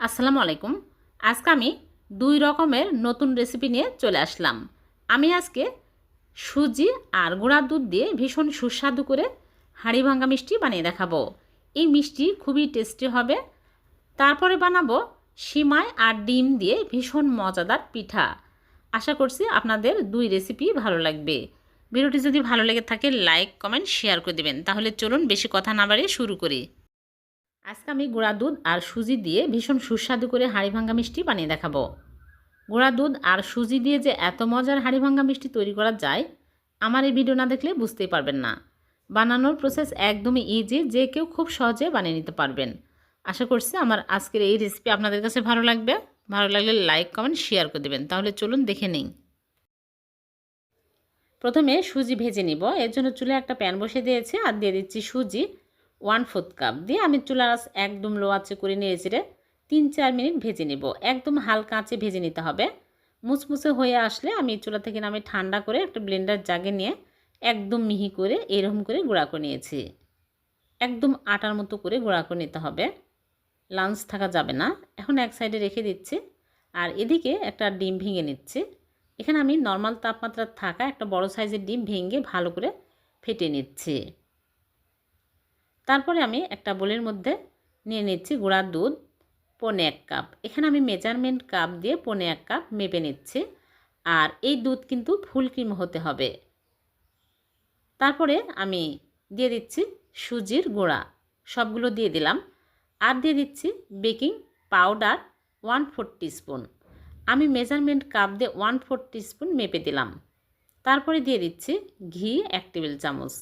আসসালামু আলাইকুম। আজকে আমি দুই রকমের নতুন রেসিপি নিয়ে চলে আসলাম। আমি আজকে সুজি আর গুঁড়ার দুধ দিয়ে ভীষণ সুস্বাদু করে হাঁড়ি ভাঙ্গা মিষ্টি বানিয়ে দেখাবো। এই মিষ্টি খুবই টেস্টি হবে। তারপরে বানাবো সিমাই আর ডিম দিয়ে ভীষণ মজাদার পিঠা। আশা করছি আপনাদের দুই রেসিপি ভালো লাগবে। ভিডিওটি যদি ভালো লেগে থাকে লাইক কমেন্ট শেয়ার করে দেবেন। তাহলে চলুন বেশি কথা না বাড়িয়ে শুরু করি। আজকে আমি গুঁড়া দুধ আর সুজি দিয়ে ভীষণ সুস্বাদু করে হাঁড়ি ভাঙ্গা মিষ্টি বানিয়ে দেখাবো। গুঁড়া দুধ আর সুজি দিয়ে যে এত মজার হাঁড়ি ভাঙ্গা মিষ্টি তৈরি করা যায়, আমার এই ভিডিও না দেখলে বুঝতেই পারবেন না। বানানোর প্রসেস একদমই ইজি যে কেউ খুব সহজে বানিয়ে নিতে পারবেন। আশা করছি আমার আজকের এই রেসিপি আপনাদের কাছে ভালো লাগবে। ভালো লাগলে লাইক কমেন্ট শেয়ার করে দেবেন। তাহলে চলুন দেখে নিই। প্রথমে সুজি ভেজে নিব। এর জন্য চুলে একটা প্যান বসে দিয়েছি আর দিয়ে দিচ্ছি সুজি। ওয়ান ফোর্থ কাপ দিয়ে আমি চুলার আঁচ একদম লো আঁচে করে নিয়েছি রে তিন চার মিনিট ভেজে নেব। একদম হালকা আঁচে ভেজে নিতে হবে। মুচমুচে হয়ে আসলে আমি চুলা থেকে নামে ঠান্ডা করে একটা ব্লেন্ডার জাগে নিয়ে একদম মিহি করে এরকম করে গুঁড়া করে নিয়েছি। একদম আটার মতো করে গুঁড়া করে নিতে হবে। লাঞ্চ থাকা যাবে না। এখন এক সাইডে রেখে দিচ্ছি। আর এদিকে একটা ডিম ভেঙে নিচ্ছি। এখানে আমি নর্মাল তাপমাত্রা থাকা একটা বড় সাইজের ডিম ভেঙে ভালো করে ফেটে নিচ্ছি। তারপরে আমি একটা বোলের মধ্যে নিয়ে নিচ্ছি গুঁড়ার দুধ, পনে এক কাপ। এখানে আমি মেজারমেন্ট কাপ দিয়ে পনে এক কাপ মেপে নিচ্ছি। আর এই দুধ কিন্তু ফুল ক্রিম হতে হবে। তারপরে আমি দিয়ে দিচ্ছি সুজির গুঁড়া। সবগুলো দিয়ে দিলাম। আর দিয়ে দিচ্ছি baking powder one four spoon আমি মেজারমেন্ট কাপ দিয়ে ওয়ান ফোর স্পুন মেপে দিলাম। তারপরে দিয়ে দিচ্ছি ঘি এক টেবিল চামচ।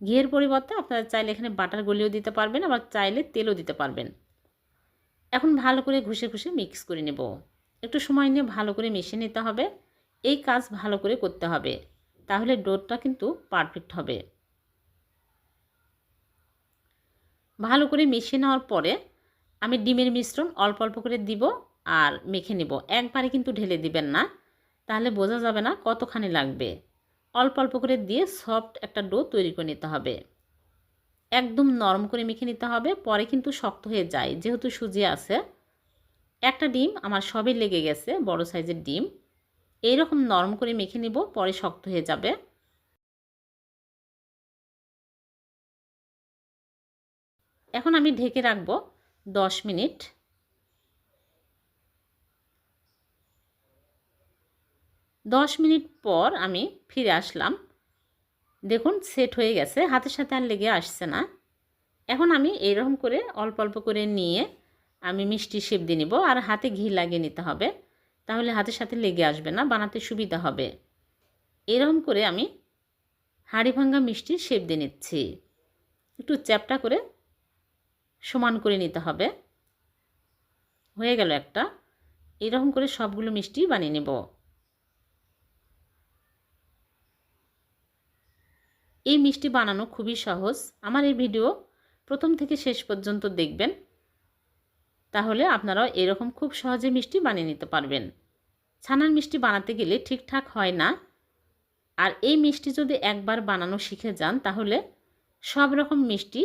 ঘিয়ের পরিবর্তে আপনারা চাইলে এখানে বাটার গলিও দিতে পারবেন, আবার চাইলে তেলও দিতে পারবেন। এখন ভালো করে ঘষে ঘুষে মিক্স করে নেব। একটু সময় নিয়ে ভালো করে মিশিয়ে নিতে হবে। এই কাজ ভালো করে করতে হবে। তাহলে ডোরটা কিন্তু পারফেক্ট হবে। ভালো করে মিশিয়ে নেওয়ার পরে আমি ডিমের মিশ্রণ অল্প অল্প করে দিব আর মেখে নেব। একবারে কিন্তু ঢেলে দিবেন না। তাহলে বোঝা যাবে না কতখানি লাগবে। অল্প অল্প করে দিয়ে সফট একটা ডো তৈরি করে নিতে হবে। একদম নরম করে মেখে নিতে হবে, পরে কিন্তু শক্ত হয়ে যায়। যেহেতু সুজি আছে, একটা ডিম আমার সবই লেগে গেছে, বড় সাইজের ডিম। এইরকম নরম করে মেখে নিব, পরে শক্ত হয়ে যাবে। এখন আমি ঢেকে রাখব দশ মিনিট। দশ মিনিট পর আমি ফিরে আসলাম। দেখুন সেট হয়ে গেছে। হাতের সাথে আর লেগে আসছে না। এখন আমি এইরকম করে অল্প অল্প করে নিয়ে আমি মিষ্টি শেপ দিয়ে নিব আর হাতে ঘি লাগিয়ে নিতে হবে। তাহলে হাতের সাথে লেগে আসবে না, বানাতে সুবিধা হবে। এরকম করে আমি হাঁড়ি ভাঙ্গা মিষ্টি শেপ দিয়ে নিচ্ছি। একটু চ্যাপটা করে সমান করে নিতে হবে। হয়ে গেল একটা। এরকম করে সবগুলো মিষ্টি বানিয়ে নেব। এই মিষ্টি বানানো খুবই সহজ। আমার এই ভিডিও প্রথম থেকে শেষ পর্যন্ত দেখবেন। তাহলে আপনারাও এরকম খুব সহজে মিষ্টি বানিয়ে নিতে পারবেন। ছানার মিষ্টি বানাতে গেলে ঠিকঠাক হয় না। আর এই মিষ্টি যদি একবার বানানো শিখে যান, তাহলে সব রকম মিষ্টি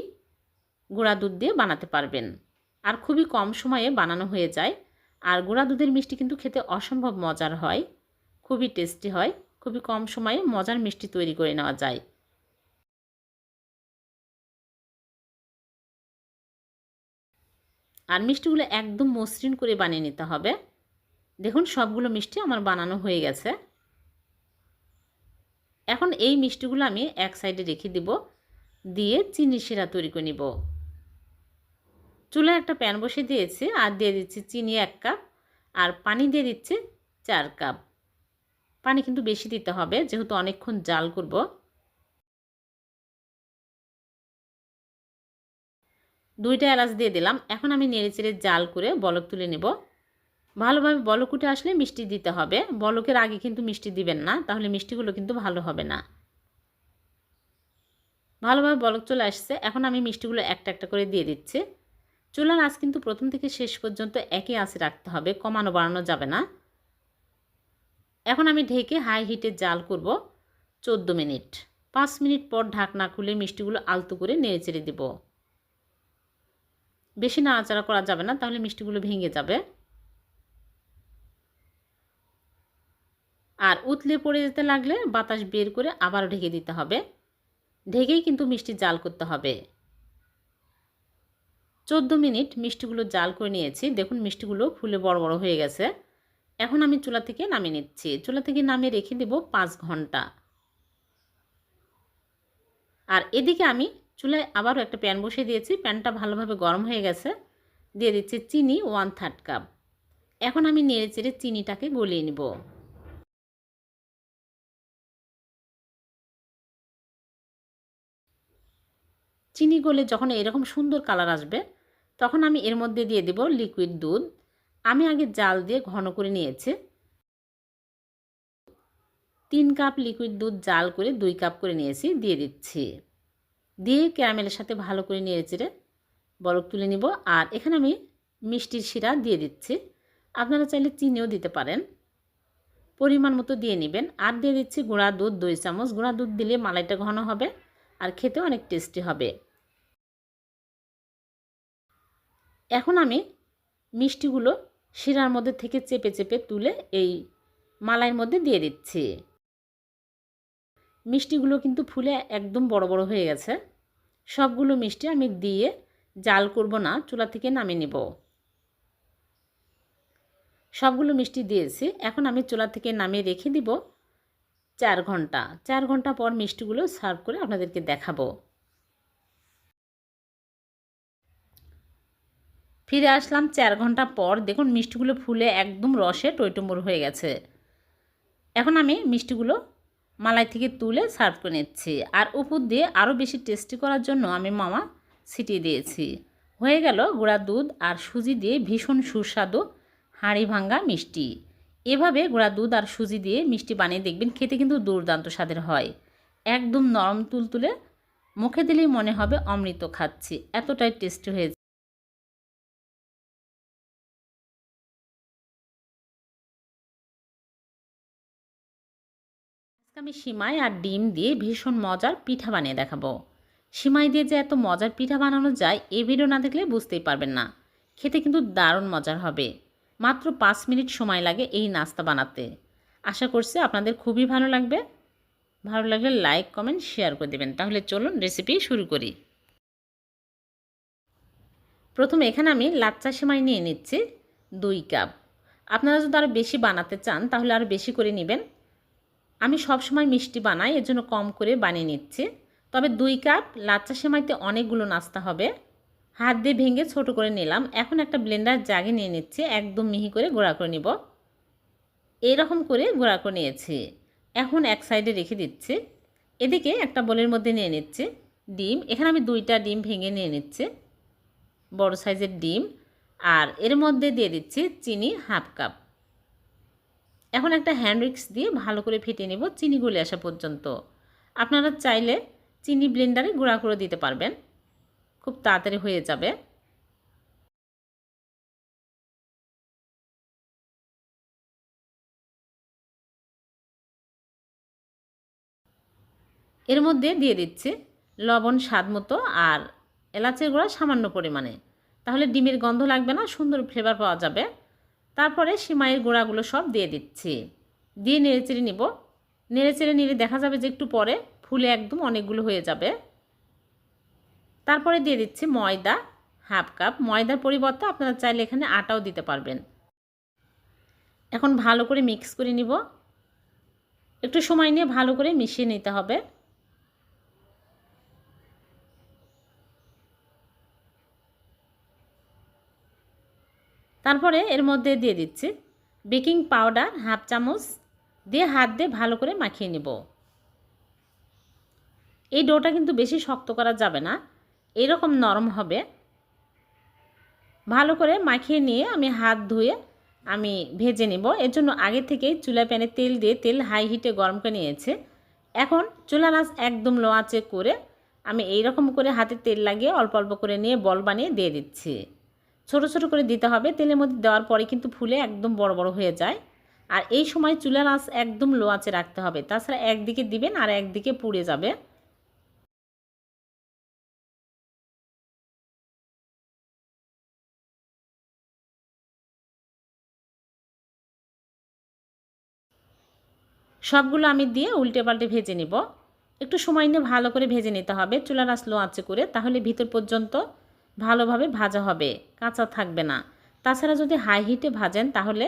গুঁড়া দুধ দিয়ে বানাতে পারবেন। আর খুবই কম সময়ে বানানো হয়ে যায়। আর গুঁড়া দুধের মিষ্টি কিন্তু খেতে অসম্ভব মজার হয়। খুবই টেস্টি হয়। খুবই কম সময়ে মজার মিষ্টি তৈরি করে নেওয়া যায়। আর মিষ্টিগুলো একদম মসৃণ করে বানিয়ে নিতে হবে। দেখুন, সবগুলো মিষ্টি আমার বানানো হয়ে গেছে। এখন এই মিষ্টিগুলো আমি এক সাইডে রেখে দিব, দিয়ে চিনি শিরা তৈরি করে নিব। চুলায় একটা প্যান বসে দিয়েছি, আর দিয়ে দিচ্ছি চিনি এক কাপ, আর পানি দিয়ে দিচ্ছি চার কাপ। পানি কিন্তু বেশি দিতে হবে, যেহেতু অনেকক্ষণ জাল করব। দুইটা এলাচ দিয়ে দিলাম। এখন আমি নেড়েচেড়ে জাল করে বলক তুলে নেব। ভালোভাবে বলক উঠে আসলে মিষ্টি দিতে হবে। বলকের আগে কিন্তু মিষ্টি দিবেন না, তাহলে মিষ্টিগুলো কিন্তু ভালো হবে না। ভালোভাবে বলক চলে আসছে। এখন আমি মিষ্টিগুলো একটা একটা করে দিয়ে দিচ্ছি। চুলার আঁচ কিন্তু প্রথম থেকে শেষ পর্যন্ত একই আঁচে রাখতে হবে, কমানো বাড়ানো যাবে না। এখন আমি ঢেকে হাই হিটে জাল করব চোদ্দ মিনিট। পাঁচ মিনিট পর ঢাকনা খুলে মিষ্টিগুলো আলতো করে নেড়ে চেড়ে দেবো। বেশি নাড়াচাড়া করা যাবে না, তাহলে মিষ্টিগুলো ভেঙে যাবে। আর উতলে পড়ে যেতে লাগলে বাতাস বের করে আবার ঢেকে দিতে হবে। ঢেকেই কিন্তু মিষ্টি জাল করতে হবে। চোদ্দ মিনিট মিষ্টিগুলো জাল করে নিয়েছি। দেখুন, মিষ্টিগুলো ফুলে বড় বড় হয়ে গেছে। এখন আমি চুলা থেকে নামিয়ে নিচ্ছি। চুলা থেকে নামিয়ে রেখে দেব পাঁচ ঘণ্টা। আর এদিকে আমি চুলায় আবারও একটা প্যান বসিয়ে দিয়েছি। প্যানটা ভালোভাবে গরম হয়ে গেছে। দিয়ে দিচ্ছি চিনি ওয়ান থার্ড কাপ এখন আমি নেড়ে চেড়ে চিনিটাকে গলিয়ে নেব। চিনি গলে যখন এরকম সুন্দর কালার আসবে, তখন আমি এর মধ্যে দিয়ে দেব লিকুইড দুধ। আমি আগে জাল দিয়ে ঘন করে নিয়েছি। তিন কাপ লিকুইড দুধ জাল করে দুই কাপ করে নিয়েছি। দিয়ে দিচ্ছি। দিয়ে ক্যারামেলের সাথে ভালো করে নিয়ে চেড়ে বরফ তুলে নিব। আর এখানে আমি মিষ্টির শিরা দিয়ে দিচ্ছি। আপনারা চাইলে চিনিও দিতে পারেন। পরিমাণ মতো দিয়ে নেবেন। আর দিয়ে দিচ্ছি গুঁড়া দুধ, দুই চামচ। গুঁড়া দুধ দিলে মালাইটা ঘন হবে আর খেতে অনেক টেস্টি হবে। এখন আমি মিষ্টিগুলো শিরার মধ্যে থেকে চেপে চেপে তুলে এই মালাইয়ের মধ্যে দিয়ে দিচ্ছি। মিষ্টিগুলো কিন্তু ফুলে একদম বড় বড় হয়ে গেছে। সবগুলো মিষ্টি আমি দিয়ে জাল করব না, চুলা থেকে নামিয়ে নেব। সবগুলো মিষ্টি দিয়েছি, এখন আমি চুলা থেকে নামিয়ে রেখে দিব চার ঘণ্টা। চার ঘণ্টা পর মিষ্টিগুলো সার্ভ করে আপনাদেরকে দেখাবো। ফিরে আসলাম চার ঘণ্টা পর। দেখুন, মিষ্টিগুলো ফুলে একদম রসে টইটুম্বর হয়ে গেছে। এখন আমি মিষ্টিগুলো মালাই থেকে তুলে সার্ভ করে নিচ্ছি। আর উপর দিয়ে আরও বেশি টেস্টি করার জন্য আমি মামা ছিটিয়ে দিয়েছি। হয়ে গেল গুঁড়া দুধ আর সুজি দিয়ে ভীষণ সুস্বাদু হাঁড়ি ভাঙ্গা মিষ্টি। এভাবে গুঁড়া দুধ আর সুজি দিয়ে মিষ্টি বানিয়ে দেখবেন খেতে কিন্তু দুর্দান্ত স্বাদের হয়। একদম নরম তুলতুলে মুখে দিলেই মনে হবে অমৃত খাচ্ছি। এতটাই টেস্টি হয়েছে। আমি সিমাই আর ডিম দিয়ে ভীষণ মজার পিঠা বানিয়ে দেখাবো। সিমাই দিয়ে যে এত মজার পিঠা বানানো যায় এই ভিডিও না দেখলে বুঝতেই পারবেন না। খেতে কিন্তু দারুণ মজার হবে। মাত্র পাঁচ মিনিট সময় লাগে এই নাস্তা বানাতে। আশা করছি আপনাদের খুবই ভালো লাগবে। ভালো লাগলে লাইক কমেন্ট শেয়ার করে দেবেন। তাহলে চলুন রেসিপি শুরু করি। প্রথমে এখানে আমি লাচ্চা সেমাই নিয়ে নিচ্ছি দুই কাপ আপনারা যদি আরও বেশি বানাতে চান, তাহলে আরও বেশি করে নেবেন। আমি সব সময় মিষ্টি বানাই, এর জন্য কম করে বানিয়ে নিচ্ছি। তবে দুই কাপ লাচ্চা সেমাইতে অনেকগুলো নাস্তা হবে। হাত দিয়ে ভেঙে ছোট করে নিলাম। এখন একটা ব্লেন্ডার জাগে নিয়ে নিচ্ছি, একদম মিহি করে গোড়া করে নিব। এইরকম করে গোড়া করে নিয়েছি। এখন এক সাইডে রেখে দিচ্ছি। এদিকে একটা বোলের মধ্যে নিয়ে নিচ্ছি ডিম। এখানে আমি দুইটা ডিম ভেঙে নিয়ে নিচ্ছি। বড় সাইজের ডিম। আর এর মধ্যে দিয়ে দিচ্ছি চিনি হাফ কাপ। এখন একটা হ্যান্ড রিক্স দিয়ে ভালো করে ফেটে নেব চিনি গলে আসা পর্যন্ত। আপনারা চাইলে চিনি ব্লেন্ডারে গুঁড়া করে দিতে পারবেন। খুব তাড়াতাড়ি হয়ে যাবে। এর মধ্যে দিয়ে দিচ্ছি লবণ স্বাদ মতো আর এলাচের গুঁড়া সামান্য পরিমাণে। তাহলে ডিমের গন্ধ লাগবে না, সুন্দর ফ্লেভার পাওয়া যাবে। তারপরে সিমাইয়ের গোড়াগুলো সব দিয়ে দিচ্ছি। দিয়ে নেড়েচেড়ে নিব। নেড়েচেড়ে নিলে দেখা যাবে যে একটু পরে ফুলে একদম অনেকগুলো হয়ে যাবে। তারপরে দিয়ে দিচ্ছি ময়দা, হাফ কাপ। ময়দার পরিবর্তে আপনারা চাইলে এখানে আটাও দিতে পারবেন। এখন ভালো করে মিক্স করে নিব। একটু সময় নিয়ে ভালো করে মিশিয়ে নিতে হবে। তারপরে এর মধ্যে দিয়ে দিচ্ছি বেকিং পাউডার হাফ চামচ দিয়ে হাত দিয়ে ভালো করে মাখিয়ে নেব। এই ডোটা কিন্তু বেশি শক্ত করা যাবে না, এরকম নরম হবে। ভালো করে মাখিয়ে নিয়ে আমি হাত ধুয়ে আমি ভেজে নেব। এর জন্য আগে থেকেই চুলা প্যানে তেল দিয়ে তেল হাই হিটে গরম করে নিয়েছে। এখন চুলা আঁচ একদম লো আঁচে করে আমি এই রকম করে হাতে তেল লাগিয়ে অল্প অল্প করে নিয়ে বল বানিয়ে দিয়ে দিচ্ছি। ছোট ছোট করে দিতে হবে। তেলের মধ্যে দেওয়ার পরে কিন্তু ফুলে একদম বড় বড় হয়ে যায়। আর এই সময় চুলার আঁচ একদম লো আঁচে রাখতে হবে। তাছাড়া একদিকে দিবেন আর একদিকে পুড়ে যাবে। সবগুলো আমি দিয়ে উল্টে পাল্টে ভেজে নিব। একটু সময় নিয়ে ভালো করে ভেজে নিতে হবে। চুলার আঁচ লো আঁচে করে, তাহলে ভিতর পর্যন্ত ভালোভাবে ভাজা হবে, কাঁচা থাকবে না। তাছাড়া যদি হাই হিটে ভাজেন, তাহলে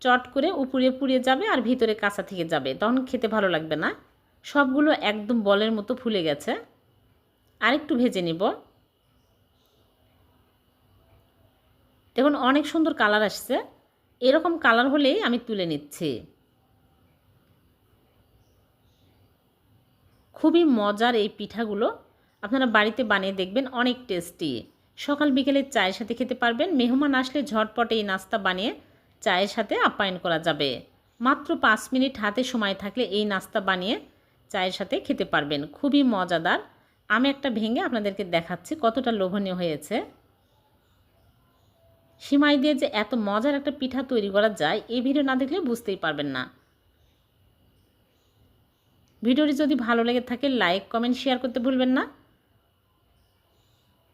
চট করে উপরে পুড়িয়ে যাবে আর ভিতরে কাঁচা থেকে যাবে। তখন খেতে ভালো লাগবে না। সবগুলো একদম বলের মতো ফুলে গেছে। আরেকটু ভেজে নিব। দেখুন, অনেক সুন্দর কালার আসছে। এরকম কালার হলেই আমি তুলে নিচ্ছি। খুবই মজার এই পিঠাগুলো। আপনারা বাড়িতে বানিয়ে দেখবেন অনেক টেস্টি সকাল বিকেলে চায়ের সাথে খেতে পারবেন। মেহমান আসলে ঝটপটে এই নাস্তা বানিয়ে চায়ের সাথে আপ্যায়ন করা যাবে। মাত্র পাঁচ মিনিট হাতে সময় থাকলে এই নাস্তা বানিয়ে চায়ের সাথে খেতে পারবেন। খুবই মজাদার। আমি একটা ভেঙে আপনাদেরকে দেখাচ্ছি কতটা লোভনীয় হয়েছে। সিমাই দিয়ে যে এত মজার একটা পিঠা তৈরি করা যায়, এই ভিডিও না দেখলে বুঝতেই পারবেন না। ভিডিওটি যদি ভালো লেগে থাকে লাইক কমেন্ট শেয়ার করতে ভুলবেন না।